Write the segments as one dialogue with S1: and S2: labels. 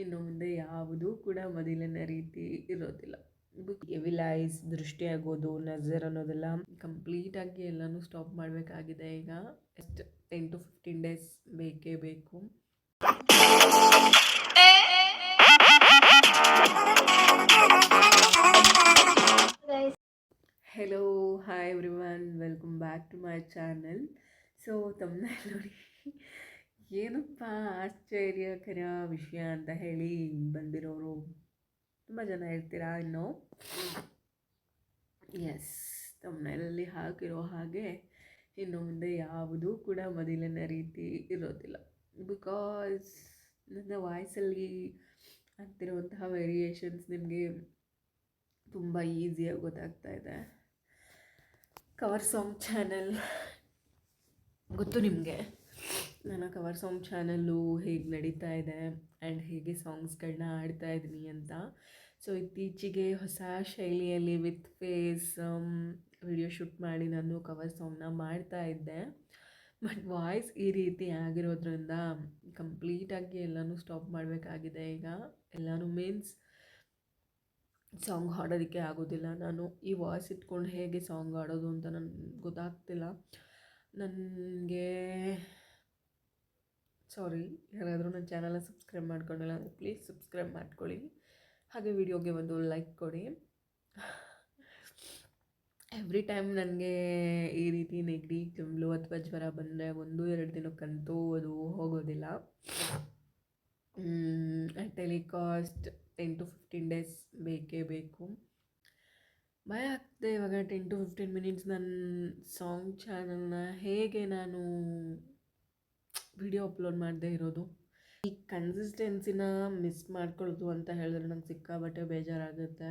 S1: ಇನ್ನು ಮುಂದೆ ಯಾವುದೂ ಕೂಡ ಮೊದಲಿನ ರೀತಿ ಇರೋದಿಲ್ಲ. ಬುಕ್ ಎವಿಲ್ ಐಸ್ ದೃಷ್ಟಿ ಆಗೋದು ನಜರ್ ಅನ್ನೋದೆಲ್ಲ ಕಂಪ್ಲೀಟಾಗಿ ಎಲ್ಲನೂ ಸ್ಟಾಪ್ ಮಾಡಬೇಕಾಗಿದೆ ಈಗ. ಎಷ್ಟು ಟೆನ್ ಟು ಫಿಫ್ಟೀನ್ ಡೇಸ್ ಬೇಕೇ ಬೇಕು. Hello hi everyone welcome back to my channel so ತಮ್ಮನ್ನ ನೋಡಿ. ಏನಪ್ಪ ಆಶ್ಚರ್ಯಕರ ವಿಷಯ ಅಂತ ಹೇಳಿ ಬಂದಿರೋರು. ತುಂಬ ಜನ ಇರ್ತೀರಾ ಇನ್ನು? ಎಸ್ ತಮ್ಮನೆಯಲ್ಲಿ ಹಾಕಿರೋ ಹಾಗೆ ಇನ್ನು ಮುಂದೆ ಯಾವುದೂ ಕೂಡ ಮೊದಲಿನ ರೀತಿ ಇರೋದಿಲ್ಲ. ಬಿಕಾಸ್ ನನ್ನ ವಾಯ್ಸಲ್ಲಿ ಆಗ್ತಿರುವಂತಹ ವೇರಿಯೇಷನ್ಸ್ ನಿಮಗೆ ತುಂಬ ಈಸಿಯಾಗಿ ಗೊತ್ತಾಗ್ತಾ ಇದೆ. ಕವರ್ ಸಾಂಗ್ ಚಾನಲ್ ಗೊತ್ತು ನಿಮಗೆ? ನನ್ನ ಕವರ್ ಸಾಂಗ್ ಚಾನಲ್ಲು ಹೇಗೆ ನಡೀತಾ ಇದೆ ಆ್ಯಂಡ್ ಹೇಗೆ ಸಾಂಗ್ಸ್ಗಳನ್ನ ಆಡ್ತಾ ಇದ್ದೀನಿ ಅಂತ. ಸೊ ಇತ್ತೀಚೆಗೆ ಹೊಸ ಶೈಲಿಯಲ್ಲಿ ವಿತ್ ಫೇಸ್ ವಿಡಿಯೋ ಶೂಟ್ ಮಾಡಿ ನಾನು ಕವರ್ ಸಾಂಗ್ನ ಮಾಡ್ತಾ ಇದ್ದೆ. ಬಟ್ ವಾಯ್ಸ್ ಈ ರೀತಿ ಆಗಿರೋದ್ರಿಂದ ಕಂಪ್ಲೀಟಾಗಿ ಎಲ್ಲನೂ ಸ್ಟಾಪ್ ಮಾಡಬೇಕಾಗಿದೆ ಈಗ. ಎಲ್ಲನೂ ಮೀನ್ಸ್ ಸಾಂಗ್ ಹಾಡೋದಕ್ಕೆ ಆಗೋದಿಲ್ಲ. ನಾನು ಈ ವಾಯ್ಸ್ ಇಟ್ಕೊಂಡು ಹೇಗೆ ಸಾಂಗ್ ಹಾಡೋದು ಅಂತ ನನಗೆ ಗೊತ್ತಾಗ್ತಿಲ್ಲ. ನನಗೆ ಸಾರಿ, ಯಾರಾದರೂ ನನ್ನ ಚಾನಲ್ನ ಸಬ್ಸ್ಕ್ರೈಬ್ ಮಾಡ್ಕೊಂಡಿಲ್ಲ ಅಂದರೆ ಪ್ಲೀಸ್ ಸಬ್ಸ್ಕ್ರೈಬ್ ಮಾಡ್ಕೊಳ್ಳಿ. ಹಾಗೆ ವಿಡಿಯೋಗೆ ಒಂದು ಲೈಕ್ ಕೊಡಿ. ಎವ್ರಿ ಟೈಮ್ ನನಗೆ ಈ ರೀತಿ ನೆಗಡಿ ಕೆಮ್ಮಲು ಅಥವಾ ಜ್ವರ ಬಂದರೆ ಒಂದು, ಎರಡು ದಿನಕ್ಕಂತೂ ಅದು ಹೋಗೋದಿಲ್ಲ. Telecast ten to fifteen days ಬೇಕೇ ಬೇಕು. ಭಯ ಆಗ್ತದೆ ಇವಾಗ ಟೆನ್ ಟು ಫಿಫ್ಟೀನ್ ಮಿನಿಟ್ಸ್ ನನ್ನ ಸಾಂಗ್ ಚಾನಲ್ನ ಹೇಗೆ ನಾನು ವಿಡಿಯೋ ಅಪ್ಲೋಡ್ ಮಾಡದೇ ಇರೋದು. ಈ ಕನ್ಸಿಸ್ಟೆನ್ಸಿನ ಮಿಸ್ ಮಾಡ್ಕೊಳ್ಳೋದು ಅಂತ ಹೇಳಿದ್ರೆ ನಂಗೆ ಸಿಕ್ಕಾಬಟ್ಟೆ ಬೇಜಾರಾಗುತ್ತೆ.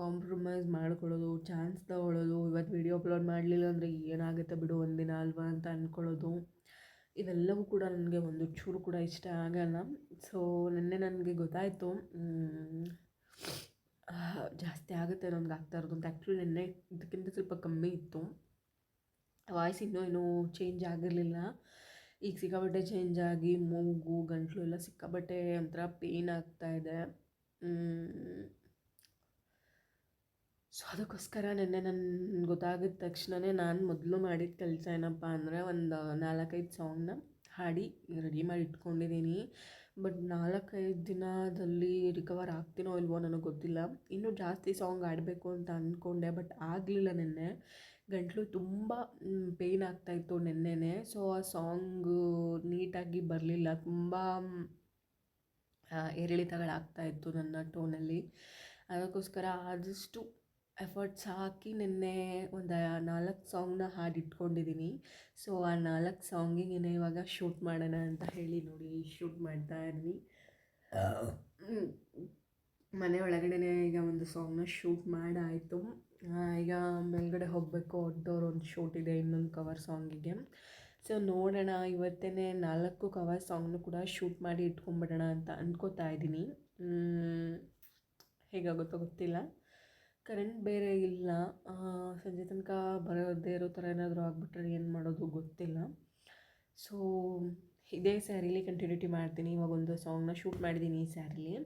S1: ಕಾಂಪ್ರಮೈಸ್ ಮಾಡ್ಕೊಳ್ಳೋದು ಚಾನ್ಸ್ ತಗೊಳ್ಳೋದು ಇವತ್ತು ವಿಡಿಯೋ ಅಪ್ಲೋಡ್ ಮಾಡಲಿಲ್ಲ ಅಂದರೆ ಏನಾಗುತ್ತೆ ಬಿಡು ಒಂದಿನ ಅಲ್ವಾ ಅಂತ ಅಂದ್ಕೊಳ್ಳೋದು ಇವೆಲ್ಲವೂ ಕೂಡ ನನಗೆ ಒಂದು ಚೂರು ಕೂಡ ಇಷ್ಟ ಆಗಲ್ಲ. ಸೊ ನಿನ್ನೆ ನನಗೆ ಗೊತ್ತಾಯಿತು. ಜಾಸ್ತಿ ಆಗುತ್ತೆ ನನಗೆ ಆಗ್ತಾ ಇರೋದು ಅಂತ. ಆ್ಯಕ್ಚುಲಿ ನಿನ್ನೆ ಇದಕ್ಕಿಂತ ಸ್ವಲ್ಪ ಕಮ್ಮಿ ಇತ್ತು. ವಾಯ್ಸ್ ಇನ್ನೂ ಏನೂ ಚೇಂಜ್ ಆಗಿರಲಿಲ್ಲ. ಈಗ ಸಿಕ್ಕಾಬಟ್ಟೆ ಚೇಂಜ್ ಆಗಿ ಮೂಗು, ಗಂಟಲು ಎಲ್ಲ ಸಿಕ್ಕಾಬಟ್ಟೆ ಒಂಥರ ಪೇಯ್ನ್ ಇದೆ. ಸೊ ಅದಕ್ಕೋಸ್ಕರ ನಿನ್ನೆ ನನ್ನ ಗೊತ್ತಾಗಿದ ತಕ್ಷಣವೇ ನಾನು ಮೊದಲು ಮಾಡಿದ ಕೆಲಸ ಏನಪ್ಪ ಅಂದರೆ ಒಂದು ನಾಲ್ಕೈದು ಸಾಂಗ್ನ ಹಾಡಿ ರೆಡಿ ಮಾಡಿ ಇಟ್ಕೊಂಡಿದ್ದೀನಿ ಬಟ್ ನಾಲ್ಕೈದು ದಿನದಲ್ಲಿ ರಿಕವರ್ ಆಗ್ತೀನೋ ಇಲ್ವೋ ನನಗೆ ಗೊತ್ತಿಲ್ಲ. ಇನ್ನೂ ಜಾಸ್ತಿ ಸಾಂಗ್ ಆಡಬೇಕು ಅಂತ ಅಂದ್ಕೊಂಡೆ ಬಟ್ ಆಗಲಿಲ್ಲ ನಿನ್ನೆ. ಗಂಟಲು ತುಂಬ ಪೇಯ್ನ್ ಆಗ್ತಾಯಿತ್ತು ನೆನ್ನೆನೇ. ಸೊ ಆ ಸಾಂಗು ನೀಟಾಗಿ ಬರಲಿಲ್ಲ. ತುಂಬ ಏರಿಳಿತಗಳಾಗ್ತಾಯಿತ್ತು ನನ್ನ ಟೋನಲ್ಲಿ ಅದಕ್ಕೋಸ್ಕರ ಆದಷ್ಟು ಎಫರ್ಟ್ಸ್ ಹಾಕಿ ನಿನ್ನೆ ಒಂದು ನಾಲ್ಕು ಸಾಂಗ್ನ ಹಾಡು ಇಟ್ಕೊಂಡಿದ್ದೀನಿ ಸೊ ಆ ನಾಲ್ಕು ಸಾಂಗಿಗೆ ಇವಾಗ ಶೂಟ್ ಮಾಡೋಣ ಅಂತ ಹೇಳಿ ನೋಡಿ ಶೂಟ್ ಮಾಡ್ತಾ ಇದ್ದೀನಿ ಮನೆ ಒಳಗಡೆ ಈಗ ಒಂದು ಸಾಂಗ್ನ ಶೂಟ್ ಮಾಡಾಯಿತು. ಈಗ ಮೇಲ್ಗಡೆ ಹೋಗಬೇಕು ಔಟ್ಡೋರ್ ಒಂದು ಶೂಟ್ ಇದೆ, ಇನ್ನೊಂದು ಕವರ್ ಸಾಂಗಿಗೆ ಸೊ ನೋಡೋಣ ಇವತ್ತೇ ನಾಲ್ಕು ಕವರ್ ಸಾಂಗ್ನು ಕೂಡ ಶೂಟ್ ಮಾಡಿ ಇಟ್ಕೊಂಬಿಡೋಣ ಅಂತ ಅಂದ್ಕೋತಾ ಇದ್ದೀನಿ. ಹೇಗಾಗುತ್ತೋ ಗೊತ್ತಿಲ್ಲ. ಕರೆಂಟ್ ಬೇರೆ ಇಲ್ಲ. ಸಂಜೆ ತನಕ ಬರೋದೇ ಇರೋ ಥರ ಏನಾದರೂ ಆಗಿಬಿಟ್ರೆ ಏನು ಮಾಡೋದು ಗೊತ್ತಿಲ್ಲ. ಸೊ ಇದೇ ಸ್ಯಾರಿಲಿ ಕಂಟಿನ್ಯೂಟಿ ಮಾಡ್ತೀನಿ. ಇವಾಗ ಒಂದು ಸಾಂಗ್ನ ಶೂಟ್ ಮಾಡಿದ್ದೀನಿ ಈ ಸ್ಯಾರಿಲಿ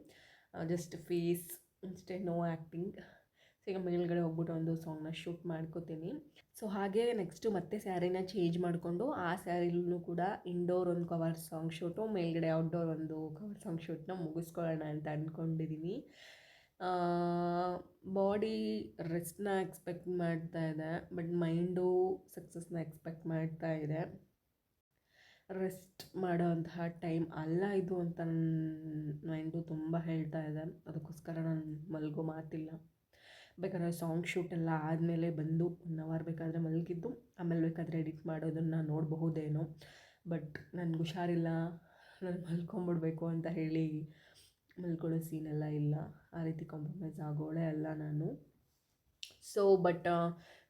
S1: ಜಸ್ಟ್ ಫೇಸ್ ಅಷ್ಟೇ ನೋ ಆ್ಯಕ್ಟಿಂಗ್ ಸೊ ಈಗ ಮೇಲ್ಗಡೆ ಹೋಗ್ಬಿಟ್ಟು ಒಂದು ಸಾಂಗ್ನ ಶೂಟ್ ಮಾಡ್ಕೋತೀನಿ. ಸೊ ಹಾಗೆ ನೆಕ್ಸ್ಟು ಮತ್ತೆ ಸ್ಯಾರಿನ ಚೇಂಜ್ ಮಾಡಿಕೊಂಡು, ಆ ಸ್ಯಾರಿಲೂ ಕೂಡ ಇಂಡೋರ್ ಒಂದು ಕವರ್ ಸಾಂಗ್ ಶೂಟು ಮೇಲ್ಗಡೆ ಔಟ್ಡೋರ್ ಒಂದು ಕವರ್ ಸಾಂಗ್ ಶೂಟ್ನ ಮುಗಿಸ್ಕೊಳ್ಳೋಣ ಅಂತ ಅಂದ್ಕೊಂಡಿದ್ದೀನಿ ಬಾಡಿ ರೆಸ್ಟ್ನ ಎಕ್ಸ್ಪೆಕ್ಟ್ ಮಾಡ್ತಾ ಇದೆ ಬಟ್ ಮೈಂಡು ಸಕ್ಸಸ್ನ ಎಕ್ಸ್ಪೆಕ್ಟ್ ಮಾಡ್ತಾ ಇದೆ. ರೆಸ್ಟ್ ಮಾಡೋವಂತಹ ಟೈಮ್ ಅಲ್ಲ ಇದು ಅಂತ ನನ್ನ ಮೈಂಡು ತುಂಬ ಹೇಳ್ತಾ ಇದೆ. ಅದಕ್ಕೋಸ್ಕರ ನಾನು ಮಲಗೋ ಮಾತಿಲ್ಲ. ಬೇಕಾದ್ರೆ ಸಾಂಗ್ ಶೂಟ್ ಎಲ್ಲ ಆದಮೇಲೆ ಬಂದು ಒನ್ ಅವರ್ ಬೇಕಾದರೆ ಮಲಗಿದ್ದು, ಆಮೇಲೆ ಬೇಕಾದರೆ ಎಡಿಟ್ ಮಾಡೋದನ್ನು ನೋಡಬಹುದೇನೋ. ಬಟ್ ನನಗೆ ಹುಷಾರಿಲ್ಲ. ನಾನು ಮಲ್ಕೊಂಬಿಡ್ಬೇಕು ಅಂತ ಹೇಳಿ ಮಲ್ಕೊಳ್ಳೋ ಸೀನೆಲ್ಲ ಇಲ್ಲ. ಆ ರೀತಿ ಕಾಂಪ್ರಮೈಸ್ ಆಗೋಳೆ ಅಲ್ಲ ನಾನು. ಸೊ ಬಟ್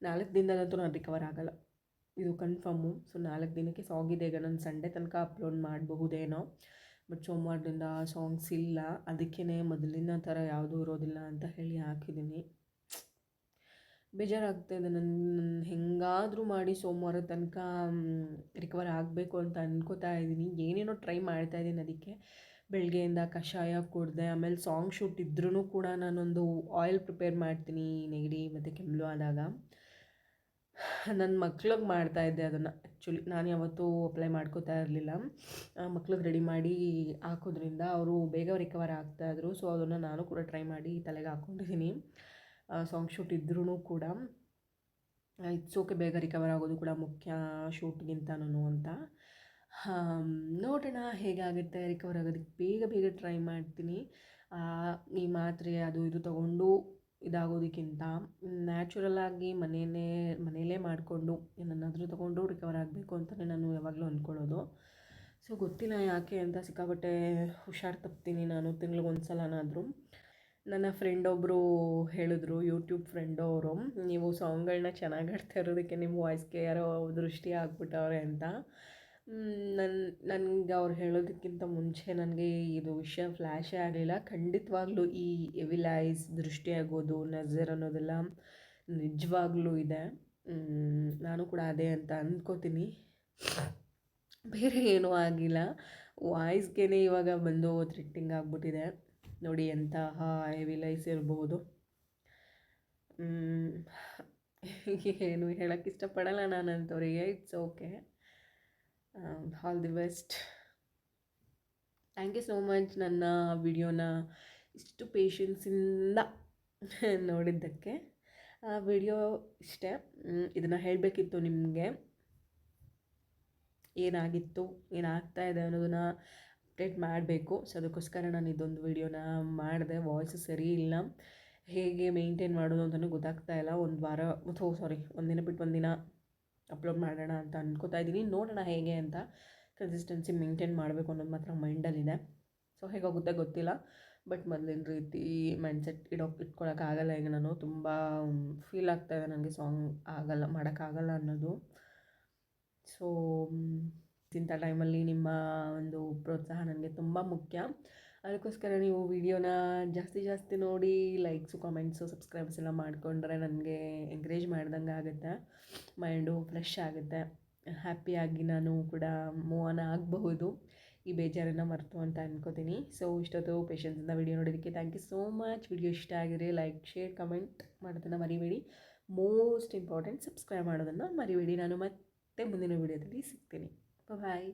S1: ನಾಲ್ಕು ದಿನದಲ್ಲಂತೂ ನಾನು ರಿಕವರ್ ಆಗೋಲ್ಲ. ಇದು ಕನ್ಫರ್ಮು ಸೊ ನಾಲ್ಕು ದಿನಕ್ಕೆ ಸಾಂಗ್ ಈಗ. ನಾನು ಸಂಡೇ ತನಕ ಅಪ್ಲೋಡ್ ಮಾಡಬಹುದೇನೋ. ಬಟ್ ಸೋಮವಾರದಿಂದ ಸಾಂಗ್ಸ್ ಇಲ್ಲ. ಅದಕ್ಕೇ ಮೊದಲಿನ ಥರ ಯಾವುದೂ ಇರೋದಿಲ್ಲ ಅಂತ ಹೇಳಿ ಹಾಕಿದ್ದೀನಿ. ಬೇಜಾರಾಗ್ತಾಯಿದೆ ನನ್ನ ನಾನು ಹೆಂಗಾದರೂ ಮಾಡಿ ಸೋಮವಾರ ತನಕ ರಿಕವರ್ ಆಗಬೇಕು ಅಂತ ಅಂದ್ಕೋತಾ ಇದ್ದೀನಿ. ಏನೇನೋ ಟ್ರೈ ಮಾಡ್ತಾ ಇದ್ದೀನಿ ಅದಕ್ಕೆ. ಬೆಳಗ್ಗೆಯಿಂದ ಕಷಾಯ, ಕುಡಿದೆ, ಆಮೇಲೆ ಸಾಂಗ್ ಶೂಟ್ ಇದ್ರೂ ಕೂಡ ನಾನೊಂದು ಆಯಿಲ್ ಪ್ರಿಪೇರ್ ಮಾಡ್ತೀನಿ, ನೆಗಡಿ ಮತ್ತು ಕೆಮ್ಮು ಆದಾಗ. ನನ್ನ ಮಕ್ಳಿಗೆ ಮಾಡ್ತಾಯಿದ್ದೆ ಅದನ್ನು. ಆ್ಯಕ್ಚುಲಿ ನಾನು ಯಾವತ್ತೂ ಅಪ್ಲೈ ಮಾಡ್ಕೋತಾ ಇರಲಿಲ್ಲ. ಮಕ್ಳಿಗೆ ರೆಡಿ ಮಾಡಿ ಹಾಕೋದ್ರಿಂದ ಅವರು ಬೇಗ ರಿಕವರ್ ಆಗ್ತಾಯಿದ್ರು ಸೊ ಅದನ್ನು ನಾನು ಕೂಡ ಟ್ರೈ ಮಾಡಿ ತಲೆಗೆ ಹಾಕ್ಕೊಂಡಿದ್ದೀನಿ ಸಾಂಗ್ ಶೂಟ್ ಇದ್ರೂ ಕೂಡ. ಇಟ್ಸ್ ಓಕೆ ಬೇಗ ರಿಕವರ್ ಆಗೋದು ಕೂಡ ಮುಖ್ಯ ಶೂಟ್ಗಿಂತನೂ ಅಂತ. ನೋಡೋಣ ಹೇಗಾಗುತ್ತೆ ರಿಕವರ್ ಆಗೋದಕ್ಕೆ. ಬೇಗ ಬೇಗ ಟ್ರೈ ಮಾಡ್ತೀನಿ. ಈ ಮಾತ್ರೆ ಅದು ಇದು ತೊಗೊಂಡು ಇದಾಗೋದಕ್ಕಿಂತ ನ್ಯಾಚುರಲ್ಲಾಗಿ ಮನೆಯೇ ಮನೆಯಲ್ಲೇ ಮಾಡಿಕೊಂಡು ಏನನ್ನಾದರೂ ತೊಗೊಂಡು ರಿಕವರ್ ಆಗಬೇಕು ಅಂತಲೇ ನಾನು ಯಾವಾಗಲೂ ಅಂದ್ಕೊಳ್ಳೋದು ಸೊ ಗೊತ್ತಿಲ್ಲ ಯಾಕೆ ಅಂತ ಸಿಕ್ಕಾಪಟ್ಟೆ ಹುಷಾರು ತಪ್ತೀನಿ ನಾನು ತಿಂಗ್ಳಿಗೆ ಸಲನಾದರೂ ನನ್ನ ಫ್ರೆಂಡ್ ಒಬ್ಬರು ಹೇಳಿದ್ರು ಯೂಟ್ಯೂಬ್ ಫ್ರೆಂಡು ಅವರು, ನೀವು ಸಾಂಗ್ಗಳನ್ನ ಚೆನ್ನಾಗಿ ಹಾಡ್ತಾ ಇರೋದಕ್ಕೆ ನಿಮ್ಮ ವಾಯ್ಸ್ಗೆ ಯಾರೋ ದೃಷ್ಟಿ ಆಗ್ಬಿಟ್ಟವ್ರೆ ಅಂತ. ನನ್ನ ನನಗೆ ಅವ್ರು ಹೇಳೋದಕ್ಕಿಂತ ಮುಂಚೆ ನನಗೆ ಇದು ವಿಷಯ ಫ್ಲ್ಯಾಶೇ ಆಗಲಿಲ್ಲ. ಖಂಡಿತವಾಗ್ಲೂ ಈ ಎವಿಲ್ ಐಸ್ ದೃಷ್ಟಿ ಆಗೋದು, ನಜರ್ ಅನ್ನೋದೆಲ್ಲ ನಿಜವಾಗ್ಲೂ ಇದೆ. ನಾನು ಕೂಡ ಅದೇ ಅಂತ ಅಂದ್ಕೋತೀನಿ ಬೇರೆ ಏನೂ ಆಗಿಲ್ಲ. ವಾಯ್ಸ್ಗೆ ಇವಾಗ ಬಂದು ಥ್ರಿಟ್ಟಿಂಗ್ ಆಗಿಬಿಟ್ಟಿದೆ. ನೋಡಿ ಎಂತಹ ಎವಿಲೈಸ್ ಇರ್ಬೋದು. ಏನು ಹೇಳೋಕ್ಕೆ ಇಷ್ಟಪಡಲ್ಲ ನಾನು ಅಂಥವ್ರಿಗೆ it's okay all the best thank you so much ನನ್ನ ವಿಡಿಯೋನ. ಇಷ್ಟು ಪೇಷನ್ಸಿಂದ ನೋಡಿದ್ದಕ್ಕೆ. ಆ ವಿಡಿಯೋ ಇಷ್ಟೇ. ಇದನ್ನು ಹೇಳಬೇಕಿತ್ತು ನಿಮಗೆ. ಏನಾಗಿತ್ತು, ಏನಾಗ್ತಾ ಇದೆ ಅನ್ನೋದನ್ನು ಅಪ್ಡೇಟ್ ಮಾಡಬೇಕು. ಸೊ ಅದಕ್ಕೋಸ್ಕರ ನಾನು ಇದೊಂದು ವಿಡಿಯೋನ ಮಾಡಿದೆ. ವಾಯ್ಸ್ ಸರಿ ಇಲ್ಲ. ಹೇಗೆ ಮೇಂಟೈನ್ ಮಾಡೋದು ಅಂತಲೂ ಗೊತ್ತಾಗ್ತಾ ಇಲ್ಲ. ಒಂದು ವಾರ ಸಾರಿ ಒಂದಿನ ಬಿಟ್ಟು ಒಂದಿನ ಅಪ್ಲೋಡ್ ಮಾಡೋಣ ಅಂತ ಅನ್ಕೋತಾ ಇದ್ದೀನಿ. ನೋಡೋಣ ಹೇಗೆ ಅಂತ ಕನ್ಸಿಸ್ಟೆನ್ಸಿ ಮೇಂಟೈನ್ ಮಾಡಬೇಕು ಅನ್ನೋದು ಮಾತ್ರ ಮೈಂಡಲ್ಲಿದೆ ಸೊ ಹೇಗಾಗುತ್ತೆ ಗೊತ್ತಿಲ್ಲ. ಬಟ್ ಮೊದಲಿನ ರೀತಿ ಮೈಂಡ್ಸೆಟ್ ಇಡೋಕೆ ಇಟ್ಕೊಳ್ಳೋಕ್ಕಾಗಲ್ಲ ಈಗ ನಾನು ತುಂಬ ಫೀಲ್ ಆಗ್ತಾ ಇದೆ ನನಗೆ ಸಾಂಗ್ ಆಗಲ್ಲ, ಮಾಡೋಕ್ಕಾಗಲ್ಲ ಅನ್ನೋದು. ಸೊ ಇಂಥ ಟೈಮಲ್ಲಿ ನಿಮ್ಮ ಒಂದು ಪ್ರೋತ್ಸಾಹ ನನಗೆ ತುಂಬ ಮುಖ್ಯ. ಅದಕ್ಕೋಸ್ಕರ ನೀವು ವಿಡಿಯೋನ ಜಾಸ್ತಿ ಜಾಸ್ತಿ ನೋಡಿ ಲೈಕ್ಸು ಕಾಮೆಂಟ್ಸು ಸಬ್ಸ್ಕ್ರೈಬ್ಸ್ ಎಲ್ಲ ಮಾಡಿಕೊಂಡ್ರೆ ನನಗೆ ಎಂಕರೇಜ್ ಮಾಡ್ದಂಗೆ ಆಗುತ್ತೆ. ಮೈಂಡು ಫ್ರೆಶ್ ಆಗುತ್ತೆ. ಹ್ಯಾಪಿಯಾಗಿ ನಾನು ಕೂಡ ಮೂವ್ ಆನ್ ಆಗಬಹುದು. ಈ ಬೇಜಾರನ್ನು ಮರೆತು ಅಂತ ಅನ್ಕೋತೀನಿ. ಸೊ ಇಷ್ಟೊತ್ತು ಪೇಷನ್ಸಿಂದ ವಿಡಿಯೋ ನೋಡೋದಕ್ಕೆ thank you so much video ಇಷ್ಟ ಆಗಿದ್ರೆ ಲೈಕ್ ಶೇರ್ ಕಮೆಂಟ್ ಮಾಡೋದನ್ನು ಮರಿಬೇಡಿ. ಮೋಸ್ಟ್ ಇಂಪಾರ್ಟೆಂಟ್ ಸಬ್ಸ್ಕ್ರೈಬ್ ಮಾಡೋದನ್ನು ಮರಿಬೇಡಿ. ನಾನು ಮತ್ತೆ ಮುಂದಿನ ವಿಡಿಯೋದಲ್ಲಿ ಸಿಗ್ತೀನಿ. ಬಾಯ್.